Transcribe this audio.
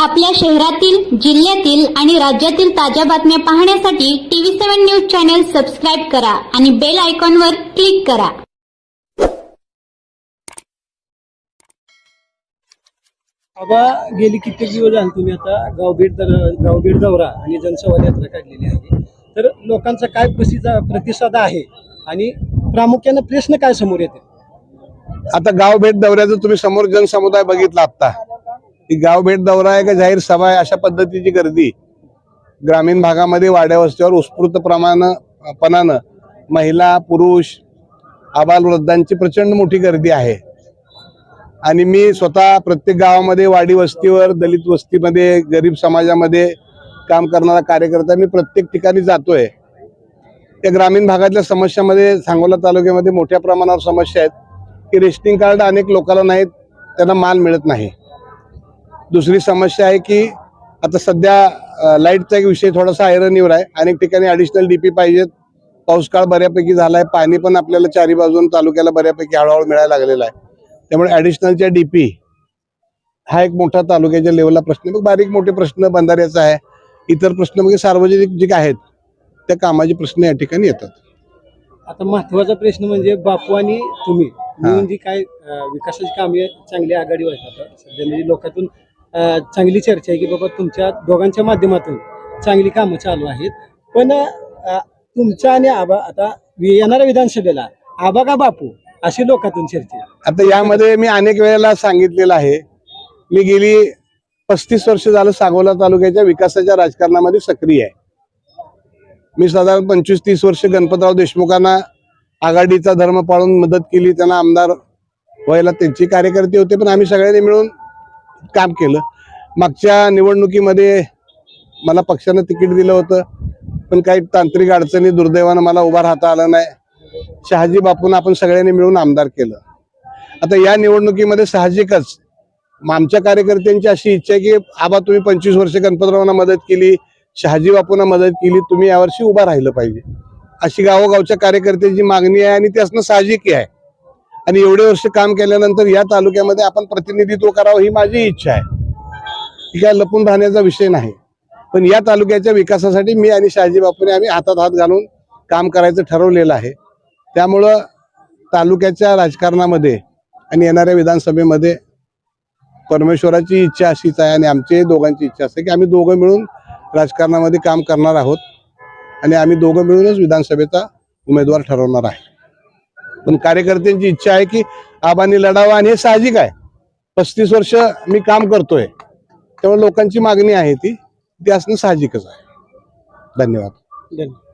आपल्या शहरातील जिल्ह्यातील आणि राज्यातील ताज्या बातम्या पाहण्यासाठी TV seven news channel subscribe करा आणि बेल आयकॉनवर क्लिक करा. बाबा गेली कित्येक दिवस झाले तुम्ही आता गावभेट दर- गावभेट दौरा आणि जनसंवाद यात्रा काढलेली आहे. तर लोकांचा काय प्रतिसा प्रतिसाद आहे आणि प्रामुख्याने प्रश्न काय समोर येते? आता गाव भेट दौऱ्याचं तुम्ही समोर जनसमुदाय बघितला आता ही गाव भेट दौरा आहे का जाहीर सभा आहे अशा पद्धतीची गर्दी. ग्रामीण भागामध्ये वाड्या वस्त्यावर उत्स्फूर्त प्रमाण पणानं महिला पुरुष आबालवृद्धांची प्रचंड मोठी गर्दी आहे. आणि मी स्वतः प्रत्येक गावामध्ये वाडी वस्तीवर दलित वस्तीमध्ये गरीब समाजामध्ये काम करणारा कार्यकर्ता मी प्रत्येक ठिकाणी जातोय. त्या ग्रामीण भागातल्या समस्यामध्ये सांगोला तालुक्यामध्ये मोठ्या प्रमाणावर समस्या आहेत की रेशनिंग कार्ड अनेक लोकांना नाहीत त्यांना माल मिळत नाही. दुसरी समस्या आहे की आता सध्या लाईटचा एक विषय थोडासा ऐरणीवर आहे. अनेक ठिकाणी ॲडिशनल डीपी पाहिजेत. पाऊस काळ बऱ्यापैकी झाला आहे पाणी पण आपल्याला चारी बाजून तालुक्याला बऱ्यापैकी हळूहळू मिळायला लागलेला आहे. त्यामुळे ॲडिशनलच्या डीपी हा एक मोठा तालुक्याच्या लेवलला प्रश्न. मग बारीक मोठे प्रश्न बंधाऱ्याचा आहे. इतर प्रश्न म्हणजे सार्वजनिक जे काय आहेत त्या कामाचे प्रश्न या ठिकाणी येतात. आता महत्त्वाचा प्रश्न म्हणजे बापू आणि तुम्ही. काय विकासाची कामे चांगली आघाडीवर आहेत आता सध्या म्हणजे लोकातून चांगली चर्चा आहे की बाबा तुमच्या दोघांच्या माध्यमातून चांगली कामं चालू आहेत. पण तुमच्या आणि आबा आता येणाऱ्या विधानसभेला आबा का बापू अशी लोकातून चर्चा आहे. आता यामध्ये मी अनेक वेळेला सांगितलेलं आहे. मी गेली पस्तीस वर्ष झालं सांगोला तालुक्याच्या विकासाच्या राजकारणामध्ये सक्रिय आहे. मी साधारण पंचवीस तीस वर्ष गणपतराव देशमुखांना आघाडीचा धर्म पाळून मदत केली. त्यांना आमदार व्हायला त्यांची कार्यकर्ते होते पण आम्ही सगळ्यांनी मिळून काम केलं. मागच्या निवडणुकीमध्ये मला पक्षानं तिकीट दिलं होतं पण काही तांत्रिक अडचणी दुर्दैवानं मला उभा राहता आलं नाही. शहाजी बापूंना आपण सगळ्यांनी मिळून आमदार केलं. आता या निवडणुकीमध्ये साहजिकच मग आमच्या कार्यकर्त्यांची अशी इच्छा आहे की आबा तुम्ही पंचवीस वर्ष गणपतरावांना मदत केली शहाजी बापूंना मदत केली तुम्ही यावर्षी उभा राहिलं पाहिजे. अशी गावोगावच्या कार्यकर्त्यांची मागणी आहे आणि त्यासनं असणं आहे. आणि एवढे वर्ष काम केल्यानंतर या तालुक्यामध्ये आपण प्रतिनिधित्व करावं ही माझी इच्छा आहे. ही काय लपून राहण्याचा विषय नाही. पण या तालुक्याच्या विकासासाठी मी आणि शहाजी बापूने आम्ही हातात हात घालून काम करायचं ठरवलेलं आहे. त्यामुळं तालुक्याच्या राजकारणामध्ये आणि येणाऱ्या विधानसभेमध्ये परमेश्वराची इच्छा अशीच आहे आणि आमची दोघांची इच्छा असते की आम्ही दोघं मिळून राजकारणामध्ये काम करणार आहोत आणि आम्ही दोघं मिळूनच विधानसभेचा उमेदवार ठरवणार आहे. पण कार्यकर्त्यांची इच्छा आहे की आबांनी लढावा आणि हे साहजिक आहे. पस्तीस वर्ष मी काम करतोय. त्यामुळे लोकांची मागणी आहे ती ती असणं साहजिकच आहे. धन्यवाद. धन्यवाद.